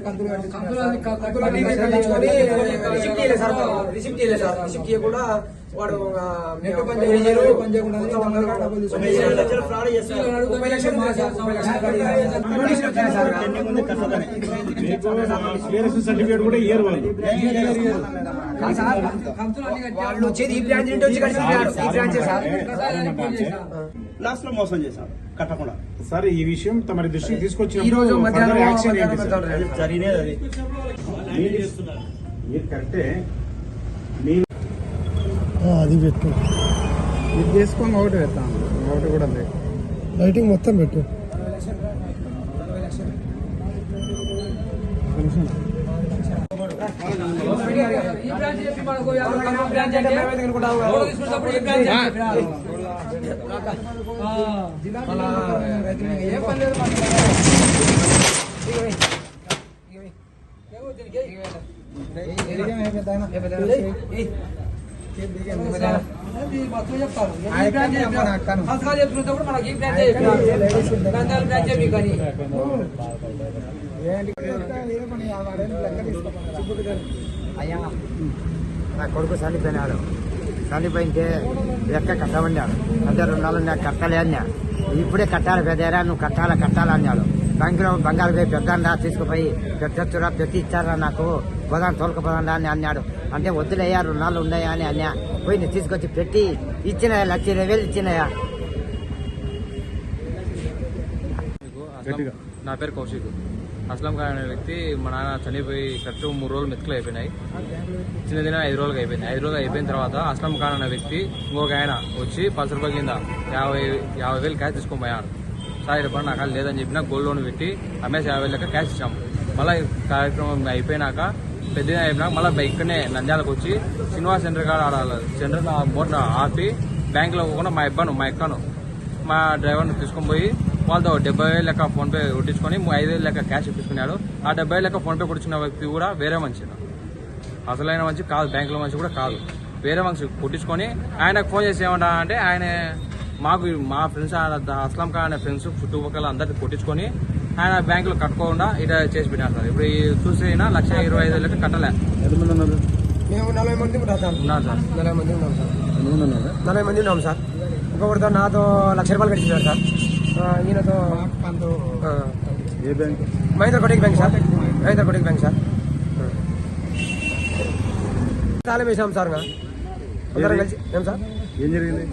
కంతులు కంతులు రిసిప్ట్ ఇయ్యలేదు సార్ రిసిప్ట్ ఇయ్యలేదు సార్ రిసిప్ట్ ఇయ్యకుండా వాడు సర్టిఫికేట్ కూడా వాళ్ళు వాళ్ళు వచ్చేది ఈ బ్రాంచ్ నుండి వచ్చి ఈ బ్రాంచే సార్? లాస్ట్లో మోసం చేశారు. కట్టకుండా. సరే ఈ విషయం తమరి దృష్టికి ఈ తీసుకొచ్చినప్పుడు రోజు మధ్యాహ్నం. జరిగినది అది. మీరు కరెక్టే. మీ అది పెట్టు ఇది చేసుకొని ఒకటి పెడతాం ఒకటి కూడా లేదు లైటింగ్ మొత్తం పెట్టు ఏం మనకి. ఈ బ్రాంచ్ గంధాల బ్రాంచ్ మీకు అని అయ్యా నా కొడుకు చనిపోయినాడు. చనిపోయింటే లెక్క కట్టమన్నాడు అంటే రెండు నెలలు నాకు కట్టలే అన్నా. ఇప్పుడే కట్టాలి పెద్దరా నువ్వు కట్టాలా కట్టాలా బ్యాంకులో బంగారు పోయి పెద్దండా తీసుకుపోయి పెట్టొచ్చురా పెట్టి ఇచ్చారా నాకు? పోదాం తోలుకుపోదా అని అన్నాడు. అంటే వద్దులయ్యా రెండు నెలలు ఉన్నాయా అని అన్నా. పోయి నేను తీసుకొచ్చి పెట్టి ఇచ్చినాయా లక్ష ఇరవై వేలు ఇచ్చినాయా? నా పేరు కౌశిక్. అస్లం ఖాన్ అనే వ్యక్తి మా నాన్న చనిపోయి కరెక్ట్ మూడు రోజులు మెతుకులు అయిపోయినాయి. చిన్న దిన ఐదు రోజులుగా అయిపోయింది. ఐదు రోజులు అయిపోయిన తర్వాత అస్లం ఖాన్ అనే వ్యక్తి ఇంకొక ఆయన వచ్చి పది రూపాయల కింద యాభై యాభై వేలు క్యాష్ తీసుకొని పోయాడు. సార్ ఇక్కడ నాకు అది లేదని చెప్పిన గోల్డ్ లోన్ పెట్టి అమ్మేసి యాభై లెక్క క్యాష్ ఇచ్చాం. మళ్ళీ కార్యక్రమం అయిపోయినాక పెద్ద అయిపోయినాక మళ్ళీ ఇక్కడనే నంద్యాలకు వచ్చి శ్రీనివాస్ సెంటర్ కాడ ఆడాలి సెంటర్ మోటార్ ఆపి బ్యాంకులో పోకుండా మా ఇబ్బంది మా ఎక్కను మా డ్రైవర్ని తీసుకొని పోయి వాళ్ళతో డెబ్బై వేలు లెక్క ఫోన్పే కొట్టించుకొని ఐదు వేలు లెక్క క్యాష్ ఇప్పించుకున్నాడు. ఆ డెబ్బై లెక్క ఫోన్పే కొట్టించిన వ్యక్తి కూడా వేరే మనిషి అసలైన మంచి కాదు బ్యాంకులో మంచి కూడా కాదు. వేరే మనిషి కొట్టించుకొని ఆయనకు ఫోన్ చేసి ఏమంటా అంటే ఆయన మాకు మా ఫ్రెండ్స్ అస్లాం ఖాన్ అనే ఫ్రెండ్స్ చుట్టుపక్కల అందరికి కొట్టించుకొని ఆయన బ్యాంకులో కట్టుకోకుండా ఇట చేసి పెట్టారు సార్. ఇప్పుడు ఈ చూసిన లక్ష ఇరవై ఐదు లెక్క కట్టలే. మేము నలభై మంది ఉన్నాం సార్. ఉన్నారు సార్. నలభై మంది ఉన్నాం సార్. నలభై మంది ఉన్నాం సార్. ఇంకొకరితో నాతో లక్ష రూపాయలు కట్టించారు సార్. ఆ, ఈయనతో ఆ, ఏ bank? Mahindra Kotak bank sir. Mahindra Kotak bank sir. తాళం వేసాం సార్. అందరం కలిసి ఏం సార్? ఏం జరిగింది?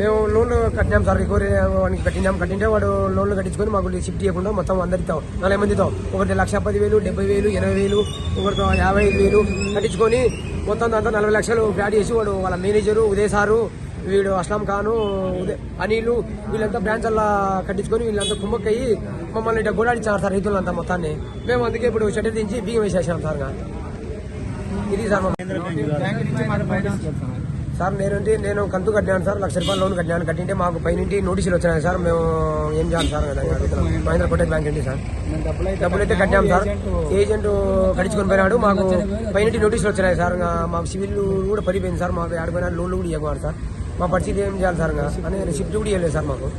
మేము లోన్లు కట్టినాం సార్ రికవరీ వానికి కట్టినాం. కట్టింటే వాడు లోన్లు కట్టించుకొని మాకు షిఫ్ట్ చేయకుండా మొత్తం అందరితో నలభై మందితో. ఒకటి లక్ష పది వేలు డెబ్బై వేలు ఎనభై వేలు ఒకరితో యాభై ఐదు వేలు కట్టించుకొని మొత్తం దాంతో నలభై లక్షలు బ్యాడ్ చేసి వాడు వాళ్ళ మేనేజరు ఉదయ్ సారు వీడు అస్లాం ఖాను ఉదయ్ అనిలు వీళ్ళంతా బ్రాంచ్ అలా కట్టించుకొని వీళ్ళంతా కుమ్మక్కయ్యి మమ్మల్ని ఇట్లా గోడాడిచ్చారు సార్ రైతులంతా మొత్తాన్ని. మేము అందుకే ఇప్పుడు షట్టర్ దించి బియ్యం వేసేసాం సార్ ఇది సార్ సార్ నేనంటే నేను కంతు కట్టినాను సార్ లక్ష రూపాయలు లోన్ కట్టినాను. కట్టింటే మాకు పైనుంటి నోటీసులు వచ్చినాయి సార్ మేము ఏం చేయాలి సార్ మహేంద్ర కోటెక్ బ్యాంక్ ఏంటి సార్? నేను డబ్బులు అయితే డబ్బులు అయితే కట్టాం సార్. ఏజెంట్ కట్టించుకొని పోయినాడు. మాకు పైనుంటి నోటీసులు వచ్చినాయి సార్. ఇంకా మా సివిల్ కూడా పడిపోయింది సార్. మాకు ఆడిపోయిన లోన్లు కూడా ఇవ్వకూడదు సార్. మా పరిస్థితి ఏం చేయాలి సార్ అని రిసిప్ట్ కూడా ఇవ్వలేదు సార్ మాకు.